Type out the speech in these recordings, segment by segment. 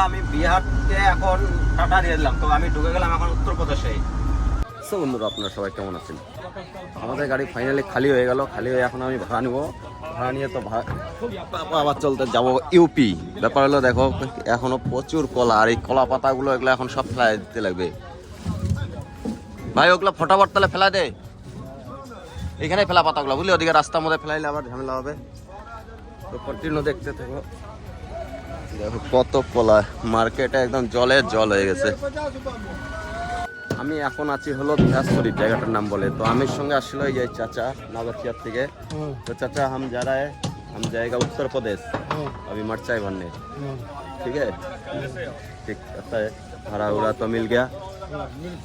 বন্ধুরা আমি বিহারকে এখন টাটা দিয়ে দিলাম। তো আমি ঢুকে গেলাম এখন উত্তরপ্রদেশে সো বন্ধুরা, আপনারা সবাই কেমন আছেন? আমাদের গাড়ি ফাইনালি খালি হয়ে গেল। খালি হয়ে এখন আমি ভাড়া নিব। ভাড়া নিয়ে তো ভা- তারপর আবার চলতে যাব ইউপি ব্যাপার হলো, দেখো, এখনও প্রচুর কলা, আর এই কলা পাতাগুলো, এগুলো এখন সব ফেলাই দিতে লাগবে। ভাই, ওগুলো ফটাফট তাহলে ফেলা দে। এখানে ফেলা পাতাগুলো, বুঝলি? ওদিকে রাস্তার মধ্যে ফেলাইলে আবার ঝামেলা হবে। তো কন্টিনিউ দেখতে থাকো। দেখো কত কলা মার্কেটে একদম জলের জল হয়ে গেছে আমি এখন আছি হলো ধ্যাসপুরি জায়গাটার নাম বলে তো আমির সঙ্গে আসলো এই যে চাচা নাগরচিয়ার থেকে तो चाचा हम जा रहा है हम जाएगा उत्तर प्रदेश अभी मरचाई भरने ठीक है ठीक अच्छा है भाड़ा उड़ा तो मिल गया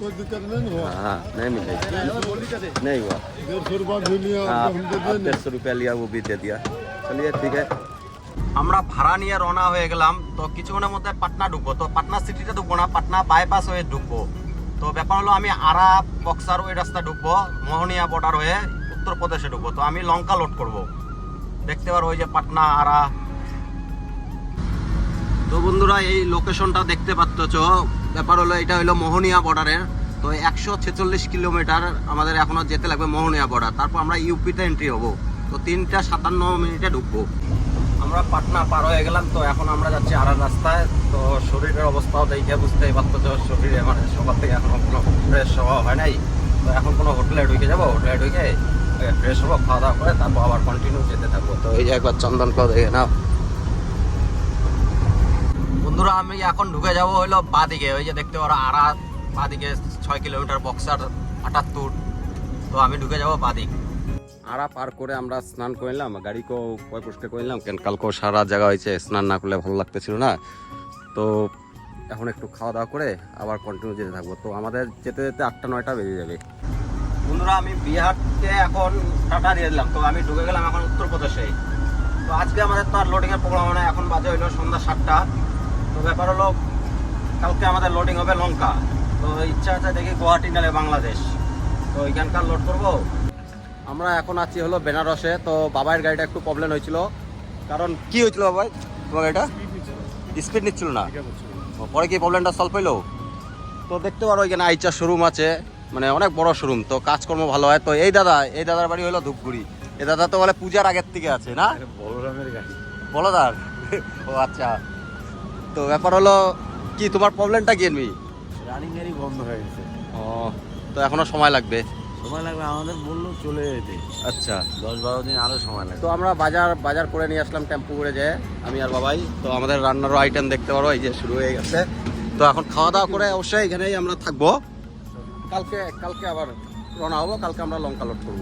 कोई दिक्कत नहीं हुआ हाँ हाँ नहीं मिलेगा नहीं हुआ डेढ़ सौ रुपया भी लिया हाँ हम दे देंगे डेढ़ सौ रुपया लिया वो भी दे दिया चलिए ठीक है আমরা ভাড়া নিয়ে রওনা হয়ে গেলাম, তো কিছুক্ষণের মধ্যে পাটনা ঢুকবো। তো পাটনা সিটিতে ঢুকবো না, পাটনা বাইপাস হয়ে ঢুকবো। তো ব্যাপার হলো আমি আরা বক্সার ওই রাস্তা ঢুকবো, মোহনিয়া বর্ডার হয়ে উত্তরপ্রদেশে ঢুকবো। তো আমি লঙ্কা লোড করব। দেখতে পারো ওই যে পাটনা, আরা। তো বন্ধুরা, এই লোকেশনটা দেখতে পাচ্ছ ব্যাপার হলো এটা হলো মোহনিয়া বর্ডারের তো একশো ছেচল্লিশ কিলোমিটার আমাদের এখনও যেতে লাগবে মোহনিয়া বর্ডার তারপর আমরা ইউপিতে এন্ট্রি হব। তো তিনটা সাতান্ন মিনিটে ঢুকবো। আমরা পাটনা পার হয়ে গেলাম, তো এখন আমরা যাচ্ছি আর রাস্তায়। তো শরীরের অবস্থাও দেখে বুঝতেই পারতো যে শরীরে মানে সকাল থেকে এখনও কোনো ফ্রেশ হওয়া হয় নাই। তো এখন কোনো হোটেলে ঢুকে যাব, হোটেলে ঢুকে ফ্রেশ হব, খাওয়া দাওয়া করে তারপর আবার কন্টিনিউ যেতে থাকব। তো এই যে একবার চন্দন করে দেখে নাও। বন্ধুরা, আমি এখন ঢুকে যাব হলো বাদিকে। ওই যে দেখতে পারো আড়া, বাদিকে ছয় কিলোমিটার বক্সার, আটাত্তর। তো আমি ঢুকে যাব বাদিক। আড়া পার করে আমরা স্নান করলাম গাড়িকেও পয় পুষ্টি করলাম কেন কালকেও সারা জায়গা হয়েছে, স্নান না করলে ভালো লাগতেছিল না। তো এখন একটু খাওয়া দাওয়া করে আবার কন্টিনিউ যেতে থাকব। তো আমাদের যেতে যেতে আটটা, নয়টা বেজে যাবে। বন্ধুরা, আমি বিহারকে এখন টাটা দিয়ে দিলাম। তো আমি ঢুকে গেলাম এখন উত্তরপ্রদেশে। তো আজকে আমাদের তো আর লোডিংয়ের প্রোগ্রাম না এখন বাজে হইল সন্ধ্যা সাতটা। তো ব্যাপার হলো, কালকে আমাদের লোডিং হবে লঙ্কা। তো ইচ্ছা আছে দেখি গুয়াহাটি নালে বাংলাদেশ। তো ওইখানকার লোড করব। আমরা এখন আছি হলো বেনারসে তো বাবার গাড়িটা একটু প্রবলেম হয়েছিল। কারণ কি হয়েছিল বাবাই? তোমার গাড়িটা? স্পিড নিচ্ছিল না। পরে কি প্রবলেমটা সলভ হইল? তো দেখতে পারো এখানে আইচা শোরুম আছে। মানে অনেক বড় শোরুম তো কাজকর্ম ভালো হয়। তো এই দাদা এই দাদার বাড়ি হলো ধূপগুড়ি। এই দাদা তো বলে পূজার আগের থেকে আছে না? বলরামের গাড়ি। বলদার? ও আচ্ছা। তো ব্যাপার হলো কি তোমার প্রবলেমটা কি এমনি? রানিং গাড়ি বন্ধ হয়ে গেছে। ও তো এখনও সময় লাগবে। সময় লাগবে আমাদের বলল চলে যেতে। আচ্ছা। দশ বারো দিন আরও সময় লাগবে। তো আমরা বাজার বাজার করে নিয়ে আসলাম টেম্পু করে যেয়ে আমি আর বাবাই। তো আমাদের রান্নারও আইটেম দেখতে পারো এই যে শুরু হয়ে গেছে। তো এখন খাওয়া দাওয়া করে অবশ্যই এখানেই আমরা থাকব। কালকে কালকে আবার রওনা হব কালকে আমরা লঙ্কা লোড করব।